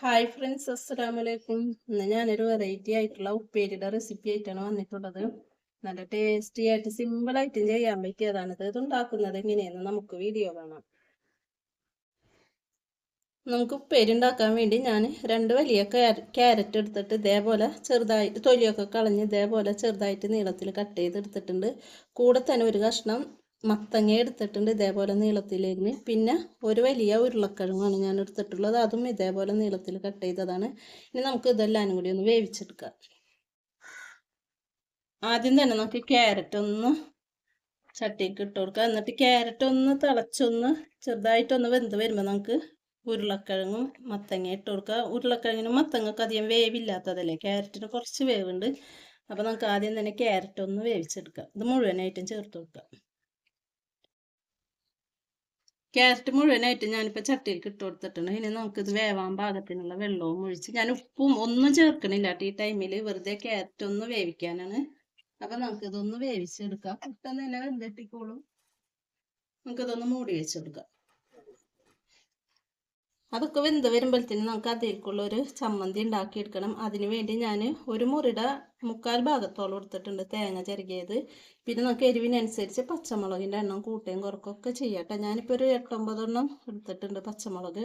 Hi friends അസ്സലാമു അലൈക്കും ഇന്ന് ഞാനൊരു വെറൈറ്റി ആയിട്ടുള്ള ഉപ്പേരിയുടെ റെസിപ്പി ആയിട്ടാണ് വന്നിട്ടുള്ളത്. നല്ല ടേസ്റ്റി ആയിട്ട് സിമ്പിൾ ആയിട്ടും ചെയ്യാൻ പറ്റിയതാണിത് ഇത് ഉണ്ടാക്കുന്നത് എങ്ങനെയെന്ന് നമുക്ക് വീഡിയോ കാണാം. നമുക്ക് ഉപ്പേരി ഉണ്ടാക്കാൻ വേണ്ടി ഞാൻ രണ്ട് വലിയ ക്യാരറ്റ് എടുത്തിട്ട് ഇതേപോലെ ചെറുതായിട്ട് തൊലിയൊക്കെ കളഞ്ഞ് ഇതേപോലെ ചെറുതായിട്ട് നീളത്തിൽ കട്ട് ചെയ്തെടുത്തിട്ടുണ്ട്. കൂടെ തന്നെ ഒരു കഷ്ണം മത്തങ്ങ എടുത്തിട്ടുണ്ട് ഇതേപോലെ നീളത്തിലേക്ക്. പിന്നെ ഒരു വലിയ ഉരുളക്കിഴങ്ങാണ് ഞാൻ എടുത്തിട്ടുള്ളത്. അതും ഇതേപോലെ നീളത്തിൽ കട്ട് ചെയ്തതാണ്. ഇനി നമുക്ക് ഇതെല്ലാം കൂടി ഒന്ന് വേവിച്ചെടുക്കാം. ആദ്യം തന്നെ നമുക്ക് ക്യാരറ്റ് ഒന്ന് ചട്ടിക്ക് ഇട്ട് കൊടുക്കുക എന്നിട്ട് ക്യാരറ്റ് ഒന്ന് തിളച്ചൊന്ന് ചെറുതായിട്ടൊന്ന് വെന്ത് വരുമ്പോൾ നമുക്ക് ഉരുളക്കിഴങ്ങും മത്തങ്ങ ഇട്ട് കൊടുക്കുക ഉരുളക്കിഴങ്ങിനും മത്തങ്ങൾക്ക് അധികം വേവില്ലാത്തതല്ലേ? ക്യാരറ്റിന് കുറച്ച് വേവുണ്ട്. അപ്പോൾ നമുക്ക് ആദ്യം തന്നെ ക്യാരറ്റ് ഒന്ന് വേവിച്ചെടുക്കാം. ഇത് മുഴുവനായിട്ടും ചേർത്ത് കൊടുക്കാം. ക്യാരറ്റ് മുഴുവനായിട്ട് ഞാനിപ്പോൾ ചട്ടിയിലേക്ക് ഇട്ട് കൊടുത്തിട്ടുണ്ട്. ഇനി നമുക്കിത് വേവാൻ പാകത്തിനുള്ള വെള്ളവും ഒഴിച്ച് ഞാൻ ഉപ്പും ഒന്നും ചേർക്കണില്ല ഈ ടൈമിൽ വെറുതെ ക്യാരറ്റ് ഒന്ന് വേവിക്കാനാണ്. അപ്പം നമുക്കിതൊന്ന് വേവിച്ചെടുക്കാം. പെട്ടെന്ന് തന്നെ വെന്തെട്ടിക്കോളും. നമുക്കിതൊന്ന് മൂടി വെച്ചെടുക്കാം. അതൊക്കെ വെന്ത് വരുമ്പോഴത്തേന് നമുക്ക് അതിലേക്കുള്ള ഒരു ചമ്മന്തി ഉണ്ടാക്കിയെടുക്കണം. അതിന് വേണ്ടി ഞാൻ ഒരു മുറിയുടെ മുക്കാൽ ഭാഗത്തോളം എടുത്തിട്ടുണ്ട് തേങ്ങ ചെറുകിയത്. പിന്നെ നമുക്ക് എരിവിനനുസരിച്ച് പച്ചമുളകിന്റെ എണ്ണം കൂട്ടുകയും കുറക്കുകയൊക്കെ ചെയ്യാട്ടെ ഞാനിപ്പോൾ ഒരു എട്ടൊമ്പതെണ്ണം എടുത്തിട്ടുണ്ട് പച്ചമുളക്.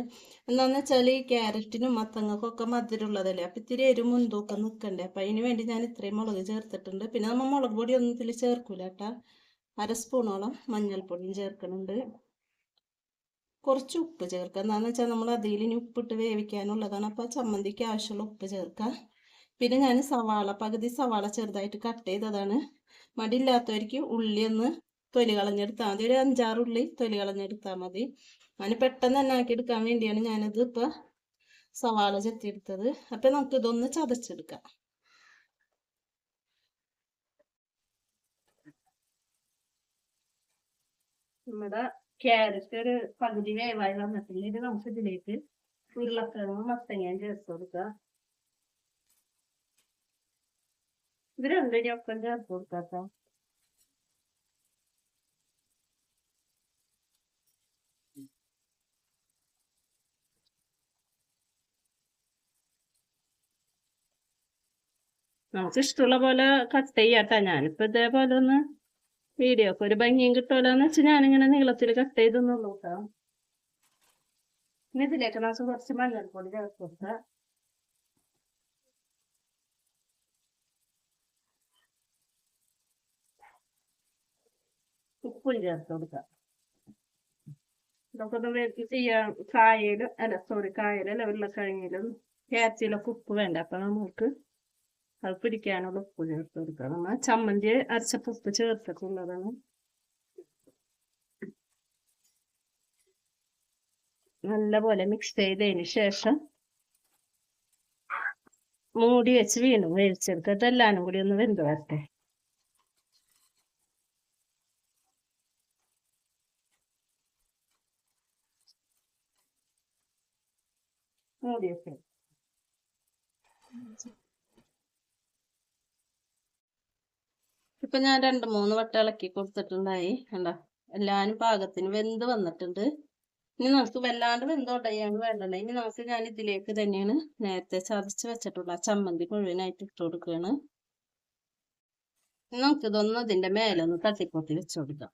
എന്താണെന്ന് വെച്ചാൽ ഈ ക്യാരറ്റിനും മത്തങ്ങൾക്കൊക്കെ മധുരമുള്ളതല്ലേ? അപ്പം ഇത്തിരി എരിവ് മുൻതൂക്കം നിൽക്കണ്ടേ? അപ്പം അതിന് വേണ്ടി ഞാൻ ഇത്രയും മുളക് ചേർത്തിട്ടുണ്ട്. പിന്നെ നമ്മൾ മുളക് പൊടി ഒന്നും ഇതിൽ ചേർക്കൂല കേട്ടോ. അര സ്പൂണോളം മഞ്ഞൾപ്പൊടിയും ചേർക്കുന്നുണ്ട്. കുറച്ച് ഉപ്പ് ചേർക്കുക. എന്താണെന്ന് വെച്ചാൽ നമ്മൾ അതിൽ ഇനി ഉപ്പിട്ട് വേവിക്കാനുള്ളതാണ്. അപ്പോൾ ചമ്മന്തിക്ക് ആവശ്യമുള്ള ഉപ്പ് ചേർക്കുക. പിന്നെ ഞാൻ സവാള പകുതി സവാള ചെറുതായിട്ട് കട്ട് ചെയ്തതാണ്. മടിയില്ലാത്തവർക്ക് ഉള്ളി ഒന്ന് തൊലി കളഞ്ഞെടുത്താൽ മതി. ഒരു അഞ്ചാറ് ഉള്ളി തൊലി കളഞ്ഞെടുത്താൽ മതി. ഞാൻ പെട്ടെന്ന് തന്നെ ആക്കിയെടുക്കാൻ വേണ്ടിയാണ് ഞാനിത് ഇപ്പോൾ സവാള ചെത്തിയെടുത്തത്. അപ്പം നമുക്ക് ഇതൊന്ന് ചതച്ചെടുക്കാം. നമ്മുടെ ക്യാരറ്റ് ഒരു പകുതി വേവായി വന്നിട്ടില്ല ഇത് നമുക്ക് ഇതിലേക്ക് ഉരുളക്കിഴങ്ങും മത്തങ്ങയും ചേർത്ത് കൊടുക്കുക ഇത് രണ്ടിനും ഒപ്പം ചേർത്ത് കൊടുക്കാം നമുക്ക് ഇഷ്ടമുള്ള പോലെ കട്ട് ചെയ്യാട്ടാ ഞാനിപ്പോ ഇതേപോലെ ഒന്ന് വീഡിയോക്ക് ഒരു ഭംഗിയും കിട്ടുമല്ലോ വെച്ചാൽ ഞാനിങ്ങനെ നീളത്തിൽ കട്ട് ചെയ്ത് നോക്കാം ഇനി ഇതിലേക്ക് നമുക്ക് കുറച്ച് മഞ്ഞൾപ്പൊടി ചേർത്ത് കൊടുക്കാം ഉപ്പും ചേർത്ത് കൊടുക്കാം. ഇതൊക്കെ ഒന്ന് ചെയ്യാം. കായലും അല്ല സോറി കായലല്ല ഉരുളക്കിഴങ്ങിലും ക്യാരറ്റിലൊക്കെ ഉപ്പ് വേണ്ട? അപ്പൊ നമുക്ക് അത് പിടിക്കാനുള്ള ഉപ്പ് ചേർത്ത് കൊടുക്കുക നമ്മൾ ചമ്മന്തി അരച്ചപ്പോൾ ഉപ്പ് ചേർത്തിട്ടുള്ളതാണ്. നല്ലപോലെ മിക്സ് ചെയ്തതിന് ശേഷം മൂടി വെച്ച് വീണ്ടും വേവിച്ചെടുക്കുക. ഇതെല്ലാനും കൂടി ഒന്ന് വെന്ത് വരട്ടെ. മൂടി വെക്കാം ഇപ്പൊ ഞാൻ രണ്ട് മൂന്ന് വട്ടം ഇളക്കി കൊടുത്തിട്ടുണ്ടായി. കണ്ടോ? എല്ലാരും പാകത്തിന് വെന്ത് വന്നിട്ടുണ്ട്. ഇനി നമുക്ക് വല്ലാണ്ട് വെന്തോട്ടയാണ് വേണ്ടത് ഇനി നമുക്ക് ഞാൻ ഇതിലേക്ക് തന്നെയാണ് നേരത്തെ ചതച്ച് വെച്ചിട്ടുള്ള ചമ്മന്തി മുഴുവനായിട്ട് ഇട്ട് കൊടുക്കുകയാണ് നമുക്ക് ഇതൊന്ന് ഇതിന്റെ മേലെ ഒന്ന് തട്ടിപ്പൊട്ടി വെച്ച് കൊടുക്കാം.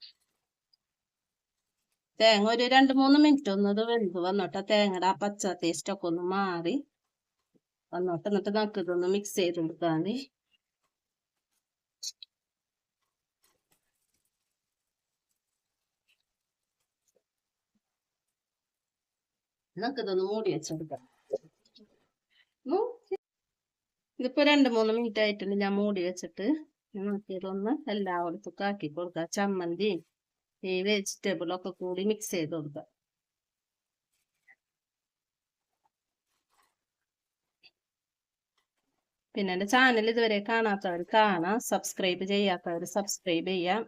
തേങ്ങ ഒരു രണ്ട് മൂന്ന് മിനിറ്റ് ഒന്ന് ഇത് വെന്ത് വന്നോട്ടെ. തേങ്ങയുടെ ആ പച്ച ടേസ്റ്റ് ഒക്കെ ഒന്ന് മാറി വന്നോട്ടെ. എന്നിട്ട് നമുക്ക് ഇതൊന്ന് മിക്സ് ചെയ്ത് കൊടുക്കാൻ മതി. നമുക്കിതൊന്ന് മൂടി വെച്ചെടുക്കാം ഇതിപ്പോ രണ്ട് മൂന്ന് മിനിറ്റ് ആയിട്ടുണ്ട്. ഞാൻ മൂടി വെച്ചിട്ട് നമുക്കിതൊന്ന് എല്ലായിടത്തും ആക്കി കൊടുക്കാം ചമ്മന്തി ഈ വെജിറ്റബിൾ ഒക്കെ കൂടി മിക്സ് ചെയ്ത് കൊടുക്കാം പിന്നെ എന്റെ ചാനൽ ഇതുവരെ കാണാത്തവർ കാണാം. സബ്സ്ക്രൈബ് ചെയ്യാത്തവർ സബ്സ്ക്രൈബ് ചെയ്യാം.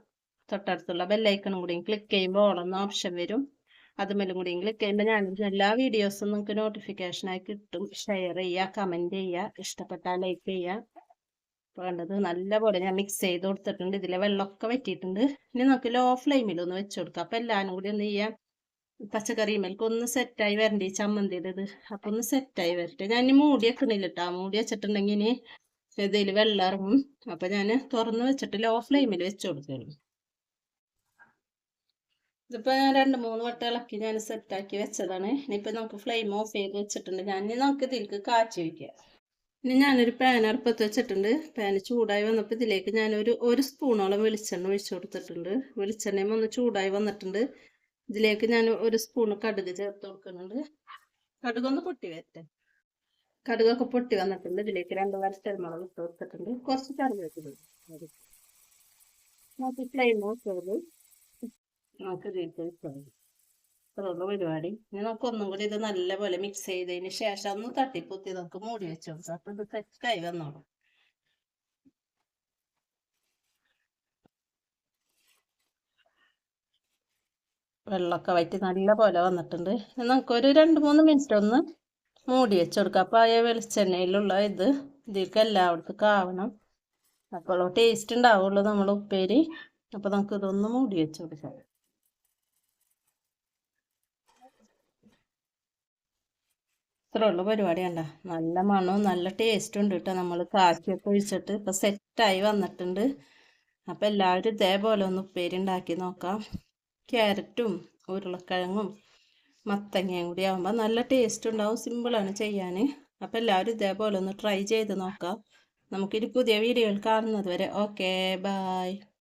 തൊട്ടടുത്തുള്ള ബെല്ലൈക്കണും കൂടി ക്ലിക്ക് ചെയ്യുമ്പോൾ ഓളെന്ന ഓപ്ഷൻ വരും. അതുമല്ലും കൂടി ക്ലിക്ക് ചെയ്യുമ്പോൾ ഞാൻ എല്ലാ വീഡിയോസും നിങ്ങൾക്ക് നോട്ടിഫിക്കേഷനായി കിട്ടും. ഷെയർ ചെയ്യുക കമന്റ് ചെയ്യുക ഇഷ്ടപ്പെട്ടാൽ ലൈക്ക് ചെയ്യുക. വേണ്ടത് നല്ലപോലെ ഞാൻ മിക്സ് ചെയ്ത് കൊടുത്തിട്ടുണ്ട്. ഇതിലെ വെള്ളമൊക്കെ വറ്റിയിട്ടുണ്ട്. ഇനി നമുക്ക് ലോ ഫ്ലെയിമിൽ ഒന്ന് വെച്ച് കൊടുക്കാം. അപ്പം എല്ലാവരും കൂടി ഒന്ന് ചെയ്യാം? പച്ചക്കറി മേൽക്ക് ഒന്ന് സെറ്റായി വരണ്ട ഈ ചമ്മന്തിയുടെ ഇത്? അപ്പം ഒന്ന് സെറ്റായി വരട്ടെ. ഞാൻ ഇനി മൂടി വെക്കണില്ല കേട്ടോ മൂടി വെച്ചിട്ടുണ്ടെങ്കിൽ ഇനി ഇതിൽ വെള്ളം ഇറങ്ങും. അപ്പം ഞാൻ തുറന്ന് വെച്ചിട്ട് ലോ ഫ്ലെയിമിൽ വെച്ച് കൊടുക്കണം ഇതിപ്പോ ഞാൻ രണ്ട് മൂന്ന് വട്ടം ഇളക്കി ഞാൻ സെറ്റാക്കി വെച്ചതാണ്. ഇനിയിപ്പോൾ നമുക്ക് ഫ്ലെയിം ഓഫ് ചെയ്ത് വെച്ചിട്ടുണ്ട്. ഞാൻ ഇനി നമുക്ക് ഇതിലേക്ക് കാച്ചി വയ്ക്കാം ഇനി ഞാനൊരു പാൻ അടുപ്പത്ത് വെച്ചിട്ടുണ്ട്. പാൻ ചൂടായി വന്നപ്പോൾ ഇതിലേക്ക് ഞാനൊരു ഒരു സ്പൂണോളം വെളിച്ചെണ്ണ ഒഴിച്ചു കൊടുത്തിട്ടുണ്ട്. വെളിച്ചെണ്ണയും ഒന്ന് ചൂടായി വന്നിട്ടുണ്ട്. ഇതിലേക്ക് ഞാൻ ഒരു സ്പൂൺ കടുക് ചേർത്ത് കൊടുക്കുന്നുണ്ട്. കടുകൊന്ന് പൊട്ടി വരട്ടെ. കടുകൊക്കെ പൊട്ടി വന്നിട്ടുണ്ട്. ഇതിലേക്ക് രണ്ട് വരട്ടൽമുളക് ഇട്ട് കൊടുത്തിട്ടുണ്ട്. കുറച്ച് കറിവേപ്പില ഫ്ലെയിം ഓഫ് ചെയ്ത് നമുക്ക് ഇതിലേക്ക് ഇട്ടുള്ളൂ ഇത്രയുള്ള പരിപാടി. ഇനി നമുക്ക് ഒന്നും കൂടി ഇത് നല്ലപോലെ മിക്സ് ചെയ്തതിന് ശേഷം ഒന്ന് തട്ടിപ്പൊത്തി നമുക്ക് മൂടി വെച്ചു അപ്പൊ ഇത് സെറ്റായി വന്നോളൂ. വെള്ളമൊക്കെ വറ്റി നല്ല പോലെ വന്നിട്ടുണ്ട്. നമുക്കൊരു രണ്ട് മൂന്ന് മിനിറ്റ് ഒന്ന് മൂടി വെച്ച് കൊടുക്കാം. അപ്പോൾ ആ വെളിച്ചെണ്ണയിലുള്ള ഇത് ഇതിലേക്ക് എല്ലായിടത്തും കാവണം. അപ്പോൾ ടേസ്റ്റ് ഉണ്ടാവുള്ളൂ നമ്മൾ ഉപ്പേരി. അപ്പോൾ നമുക്ക് ഇതൊന്ന് മൂടി വെച്ച് കൊടുക്കാം. ഇത്രയുള്ള പരിപാടി കണ്ട. നല്ല മണവും നല്ല ടേസ്റ്റും ഉണ്ട് കേട്ടോ നമ്മൾ കാച്ചിയൊക്കെ ഒഴിച്ചിട്ട് ഇപ്പം സെറ്റായി വന്നിട്ടുണ്ട്. അപ്പം എല്ലാവരും ഇതേപോലെ ഒന്ന് ഉപ്പേരി ഉണ്ടാക്കി നോക്കാം. ക്യാരറ്റും ഉരുളക്കിഴങ്ങും മത്തങ്ങയും കൂടി ആകുമ്പോൾ നല്ല ടേസ്റ്റ് ഉണ്ടാവും സിമ്പിളാണ് ചെയ്യാൻ അപ്പോൾ എല്ലാവരും ഇതേപോലെ ഒന്ന് ട്രൈ ചെയ്ത് നോക്കാം. നമുക്കിനി പുതിയ വീഡിയോകൾ കാണുന്നത് വരെ. Okay bye